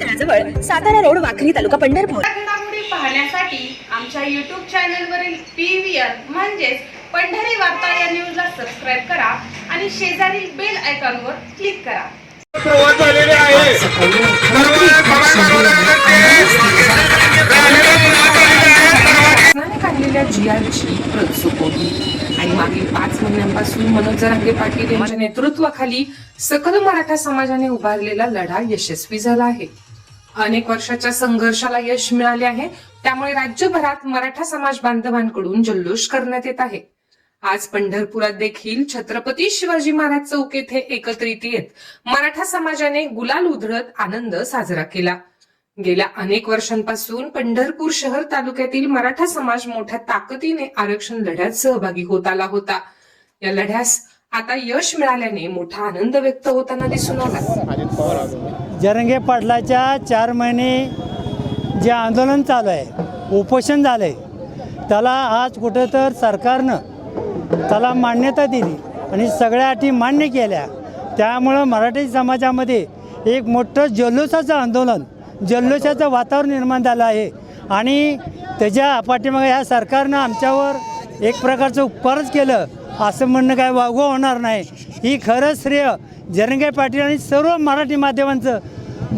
तळाजवळ Satara road Wakhari तालुका पंढरपूर. पाहण्यासाठी आमच्या YouTube चॅनलवरील पी व्ही आर म्हणजेच पंढरी वार्ता या न्यूजला सबस्क्राईब करा आणि शेजारील बेल आयकॉनवर क्लिक करा. सुरुवात झालेली आहे. शासनाने काढलेल्या जी आरची प्रत सोपवली आणि मागील पाच महिन्यांपासून मनोज जरांगे पाटील यांच्या नेतृत्वाखाली सकल मराठा समाजाने उभारलेला लढा यशस्वी झाला आहे. अनेक वर्षाच्या संघर्षाला यश मिळाले आहे. त्यामुळे राज्यभरात मराठा समाज बांधवांकडून जल्लोष करण्यात येत आहे. आज पंढरपुरात देखील छत्रपती शिवाजी महाराज चौक येथे एकत्रित येत मराठा समाजाने गुलाल उधळत आनंद साजरा केला. गेल्या अनेक वर्षांपासून पंढरपूर शहर तालुक्यातील मराठा समाज मोठ्या ताकदीने आरक्षण लढ्यात सहभागी होत आला होता. या लढ्यास आता यश मिळाल्याने मोठा आनंद व्यक्त होताना दिसून आला. जरंगे पाटलाच्या चार महिने जे आंदोलन चालू आहे उपोषण झालं आहे त्याला आज कुठं तर सरकारनं त्याला मान्यता दिली आणि सगळ्या अटी मान्य केल्या. त्यामुळं मराठी समाजामध्ये एक मोठं जल्लोषाचं आंदोलन जल्लोषाचं वातावरण निर्माण झालं आहे. आणि त्याच्या पाठीमागे ह्या सरकारनं आमच्यावर एक प्रकारचं उपकारच केलं असं म्हणणं काय वागवं होणार नाही. ही खरं श्रेय जरंगे पाटील आणि सर्व मराठी माध्यमांचं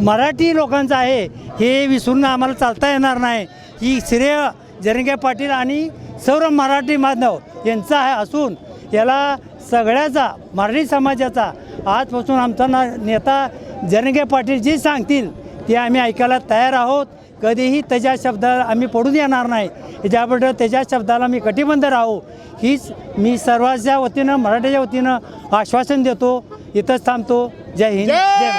मराठी लोकांचं आहे हे विसरून आम्हाला चालता येणार नाही. ही श्रेय जरंगे पाटील आणि सर्व मराठी माधव यांचा आहे असून याला सगळ्याचा मराठी समाजाचा आजपासून आमचा ना नेता जरंगे पाटील जे सांगतील ते आम्ही ऐकायला तयार आहोत. कधीही त्याच्या शब्दाला आम्ही पडून येणार नाही. त्याच्याबद्दल त्याच्या शब्दाला मी कटिबंध राहू हीच मी सर्वांच्या वतीनं मराठीच्या वतीनं आश्वासन देतो. इथंच थांबतो. जय हिंद जय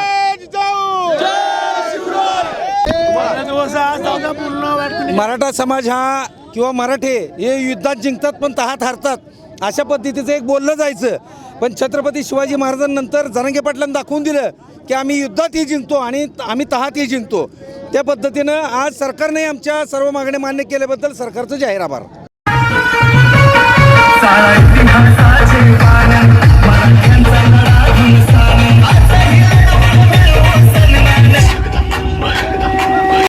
महाराष्ट्र. मराठा समाज हा किंवा मराठे हे युद्धात जिंकतात पण तहात हारतात. अशा पद्धतीचं एक बोललं जायचं. पण छत्रपती शिवाजी महाराजांनंतर जरंगे पाटलांनी दाखवून दिलं की आम्ही युद्धातही जिंकतो आणि आम्ही तहातही जिंकतो. त्या पद्धतीनं आज सरकारने आमच्या सर्व मागण्या मान्य केल्याबद्दल सरकारचं जाहीर आभार.